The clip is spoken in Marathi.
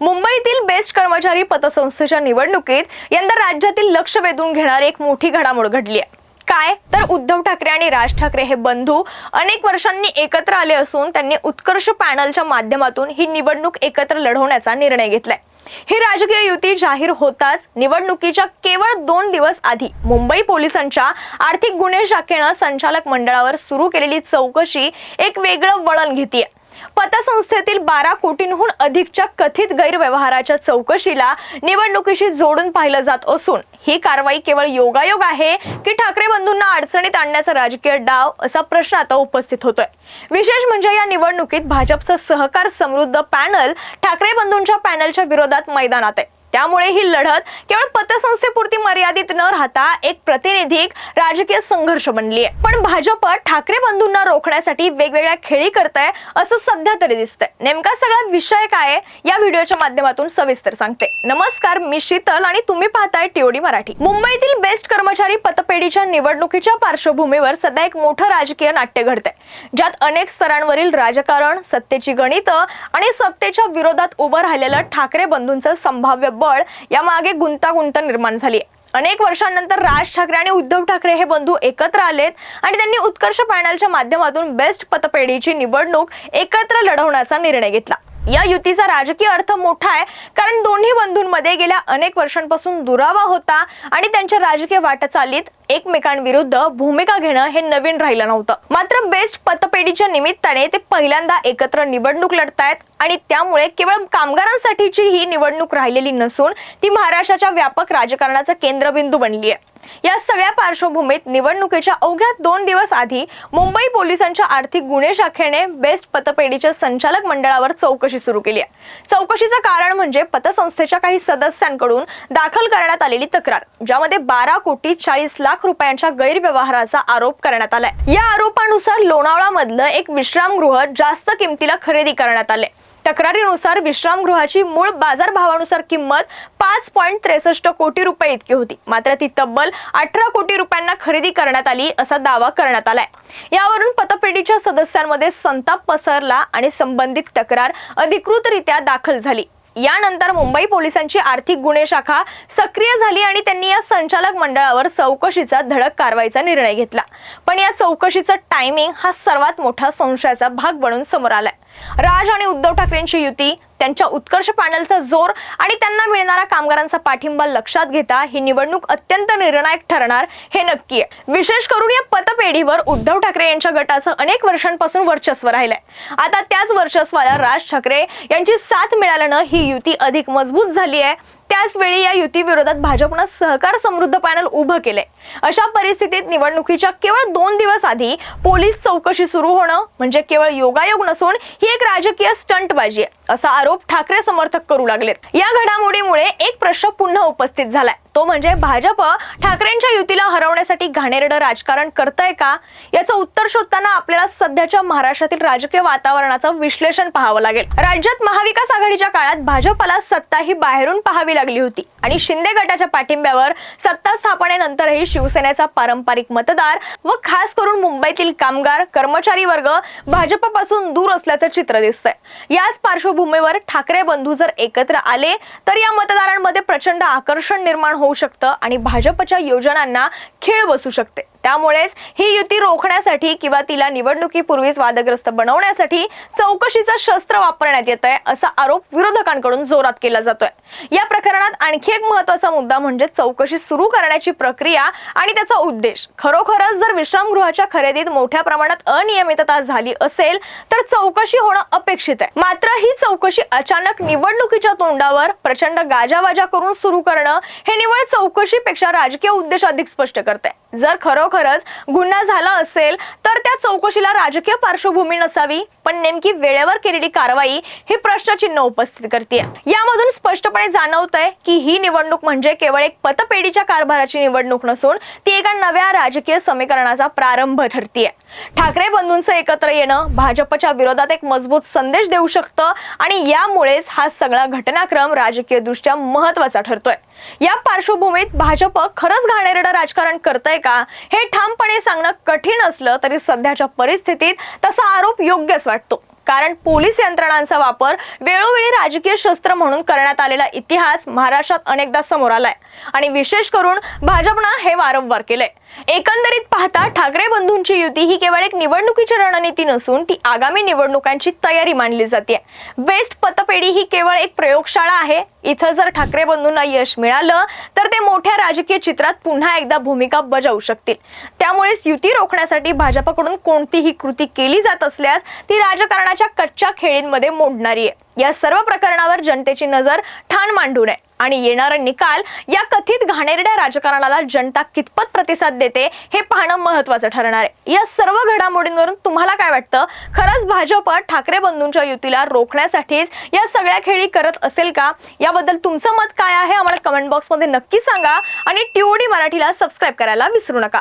मुंबईतील बेस्ट कर्मचारी पतसंस्थेच्या निवडणुकीत यंदा राज्यातील लक्ष वेधून घेणारी एक मोठी घडामोड घडली आहे. काय? तर उद्धव ठाकरे आणि राज ठाकरे हे बंधू अनेक वर्षांनी एकत्र आले असून त्यांनी उत्कर्ष पॅनलच्या माध्यमातून ही निवडणूक एकत्र लढवण्याचा निर्णय घेतलाय. ही राजकीय युती जाहीर होताच निवडणुकीच्या केवळ दोन दिवस आधी मुंबई पोलिसांच्या आर्थिक गुन्हे शाखेनं संचालक मंडळावर सुरू केलेली चौकशी एक वेगळं वळण घेतीये. पतसंस्थेतील बारा कोटींहून अधिकच्या कथित गैरव्यवहाराच्या चौकशीला निवडणुकीशी जोडून पाहिलं जात असून ही कारवाई केवळ योगायोग आहे की ठाकरे बंधूंना अडचणीत आणण्याचा राजकीय डाव असा प्रश्न आता उपस्थित होतोय. विशेष म्हणजे या निवडणुकीत भाजपचं सहकार समृद्ध पॅनल ठाकरे बंधूंच्या पॅनलच्या विरोधात मैदानात आहे. त्यामुळे ही लढत केवळ पतसंस्थेपुरती मर्यादित न राहता एक प्रतिनिधिक राजकीय संघर्ष बनली आहे पण भाजप ठाकरे बंधूंना रोखण्यासाठी वेगवेगळ्या खेळी करताय असं सध्या तरी दिसतंय. नेमका सगळा विषय काय आहे या व्हिडिओच्या माध्यमातून सविस्तर सांगते. नमस्कार मी शीतल आणि तुम्ही पाहताय टीओडी मराठी. मुंबईतील बेस्ट कर्मचारी पतपेढीच्या निवडणुकीच्या पार्श्वभूमीवर सध्या एक मोठं राजकीय नाट्य घडतंय. ज्यात अनेक स्तरांवरील राजकारण सत्तेची गणितं आणि सत्तेच्या विरोधात उभं राहिलेलं ठाकरे बंधूंचं संभाव्य बळ यामागे गुंतागुंत निर्माण झाली. अनेक वर्षांनंतर राज ठाकरे आणि उद्धव ठाकरे हे बंधू एकत्र आलेत आणि त्यांनी उत्कर्ष पॅनलच्या माध्यमातून बेस्ट पतपेढीची निवडणूक एकत्र लढवण्याचा निर्णय घेतला. या युतीचा राजकीय अर्थ मोठा आहे. कारण दोन्ही बंधूंमध्ये गेल्या अनेक वर्षांपासून दुरावा होता आणि त्यांच्या राजकीय वाटचालीत एकमेकांविरुद्ध भूमिका घेणं हे नवीन राहिलं नव्हतं. मात्र बेस्ट पतपेढीच्या निमित्ताने ते पहिल्यांदा एकत्र निवडणूक लढतायत आणि त्यामुळे केवळ कामगारांसाठीची ही निवडणूक राहिलेली नसून ती महाराष्ट्राच्या व्यापक राजकारणाचा केंद्रबिंदू बनली आहे या सगळ्या पार्श्वभूमीत निवडणुकीच्या अवघ्या दोन दिवस आधी मुंबई पोलिसांच्या आर्थिक गुन्हे शाखेने बेस्ट पतपेढीच्या संचालक मंडळावर चौकशी सुरू केली आहे. चौकशीचं कारण म्हणजे पतसंस्थेच्या काही सदस्यांकडून दाखल करण्यात आलेली तक्रार ज्यामध्ये बारा कोटी चाळीस लाख रुपयांच्या गैरव्यवहाराचा आरोप करण्यात आलाय. या आरोपानुसार लोणावळा मधलं एक विश्रामगृह जास्त किमतीला खरेदी करण्यात आले तक्रारीनुसार विश्रामगृहाची मूळ बाजारभावानुसार किंमत पाच पॉईंट त्रेसष्ट कोटी रुपये इतकी होती. मात्र ती तब्बल अठरा कोटी रुपयांना खरेदी करण्यात आली असा दावा करण्यात आलाय. यावरून पतपेढीच्या सदस्यांमध्ये संताप पसरला आणि संबंधित तक्रार अधिकृतरित्या दाखल झाली. यानंतर मुंबई पोलिसांची आर्थिक गुन्हे शाखा सक्रिय झाली आणि त्यांनी संचालक मंडळावर चौकशीचा धडक कारवाईचा निर्णय घेतला. पण या चौकशीचा टायमिंग हा सर्वात मोठा संशयाचा भाग बनून समोर आलाय. राज आणि उद्धव ठाकरेंची युती त्यांच्या उत्कर्ष पॅनलचा जोर आणि त्यांना मिळणारा कामगारांचा पाठिंबा लक्षात घेता ही निवडणूक अत्यंत निर्णायक ठरणार हे नक्की आहे. विशेष करून या पतपेढीवर उद्धव ठाकरे यांच्या गटाचं अनेक वर्षांपासून वर्चस्व राहिलंय. आता त्याच वर्चस्वाला राज ठाकरे यांची साथ मिळाल्यानं ही युती अधिक मजबूत झाली आहे त्याच वेळी या युती विरोधात भाजपनं सहकार समृद्ध पॅनल उभं केलंय. अशा परिस्थितीत निवडणुकीच्या केवळ दोन दिवस आधी पोलीस चौकशी सुरू होणं म्हणजे केवळ योगायोग नसून ही एक राजकीय स्टंटबाजी आहे. असा आरोप ठाकरे समर्थक करू लागलेत. या घडामोडीमुळे एक प्रश्न पुन्हा उपस्थित झालाय. तो म्हणजे भाजप ठाकरेंच्या युतीला हरवण्यासाठी घाणेरडं राजकारण करतंय का? याचं उत्तर शोधताना आपल्याला सध्याच्या महाराष्ट्रातील राजकीय वातावरणाचं विश्लेषण पाहावं लागेल. राज्यात महाविकास आघाडीच्या काळात भाजपला सत्ता ही बाहेरून पाहावी लागली होती. आणि शिंदे गटाच्या पाठिंब्यावर सत्ता स्थापनेनंतरही शिवसेनेचा पारंपरिक मतदार व खास करून मुंबईतील कामगार कर्मचारी वर्ग भाजपपासून दूर असल्याचं चित्र दिसतंय. याच पार्श्वभूमीवर ठाकरे बंधू जर एकत्र आले तर या मतदारांमध्ये प्रचंड आकर्षण निर्माण होऊ शकतं आणि भाजपच्या योजनांना खेळ बसू शकते. त्यामुळेच ही युती रोखण्यासाठी किंवा तिला निवडणुकीपूर्वीच वादग्रस्त बनवण्यासाठी चौकशीचं शस्त्र वापरण्यात येत आहे असा आरोप विरोधकांकडून जोरात केला जातोय. या प्रकरणात आणखी एक महत्त्वाचा मुद्दा म्हणजे चौकशी सुरू करण्याची प्रक्रिया आणि त्याचा उद्देश. खरोखरच जर विश्रामगृहाच्या खरेदीत मोठ्या प्रमाणात अनियमितता झाली असेल तर चौकशी होणं अपेक्षित आहे. मात्र ही चौकशी अचानक निवडणुकीच्या तोंडावर प्रचंड गाजावाजा करून सुरू करणं हे निवड चौकशीपेक्षा राजकीय उद्देश अधिक स्पष्ट करते जर खरोखर खरंच गुन्हा झाला असेल तर त्या चौकशीला राजकीय पार्श्वभूमी नसावी. पण नेमकी वेळेवर केलेली कारवाई हे प्रश्नचिन्ह उपस्थित करते यामधून स्पष्टपणे जाणवत आहे की ही निवडणूक म्हणजे केवळ एक पतपेढीच्या कारभाराची निवडणूक नसून ती एका नव्या राजकीय समीकरणाचा प्रारंभ ठरतीये. ठाकरे बंधूंचं एकत्र येणं भाजपच्या विरोधात एक मजबूत संदेश देऊ शकतं आणि यामुळेच हा सगळा घटनाक्रम राजकीय दृष्ट्या महत्त्वाचा ठरतोय. या पार्श्वभूमीत भाजप खरंच घाणेरडं राजकारण करतंय का? हे ठामपणे सांगणं कठीण असलं तरी सध्याच्या परिस्थितीत तसा आरोप योग्यच वाटतो. कारण पोलीस यंत्रणांचा वापर वेळोवेळी राजकीय शस्त्र म्हणून करण्यात आलेला इतिहास महाराष्ट्रात अनेकदा समोर आलाय. आणि विशेष करून भाजपनं हे वारंवार केलंय. एकंदरीत पाहता ठाकरे बंधूंची युती ही केवळ एक निवडणुकीची रणनीती नसून ती आगामी निवडणुकांची तयारी मानली जाते. बेस्ट पतपेढी ही केवळ एक प्रयोगशाळा आहे. इथं जर ठाकरे बंधूंना यश मिळालं तर ते मोठ्या राजकीय चित्रात पुन्हा एकदा भूमिका बजावू शकतील. त्यामुळेच युती रोखण्यासाठी भाजपकडून कोणतीही कृती केली जात असल्यास ती राजकारणाच्या कच्च्या खेळींमध्ये मोडणारी आहे. या सर्व प्रकरणावर जनतेची नजर ठाण मांडून आहे. आणि येणारा निकाल या कथित घाणेरड्या राजकारणाला जनता कितपत प्रतिसाद देते हे पाहणं महत्वाचं ठरणार आहे. या सर्व घडामोडींवरून तुम्हाला काय वाटतं? खरंच भाजप ठाकरे बंधूंच्या युतीला रोखण्यासाठीच या सगळ्या खेळी करत असेल का? याबद्दल तुमचं मत काय आहे? आम्हाला कमेंट बॉक्समध्ये नक्की सांगा आणि टीओडी मराठीला सबस्क्राईब करायला विसरू नका.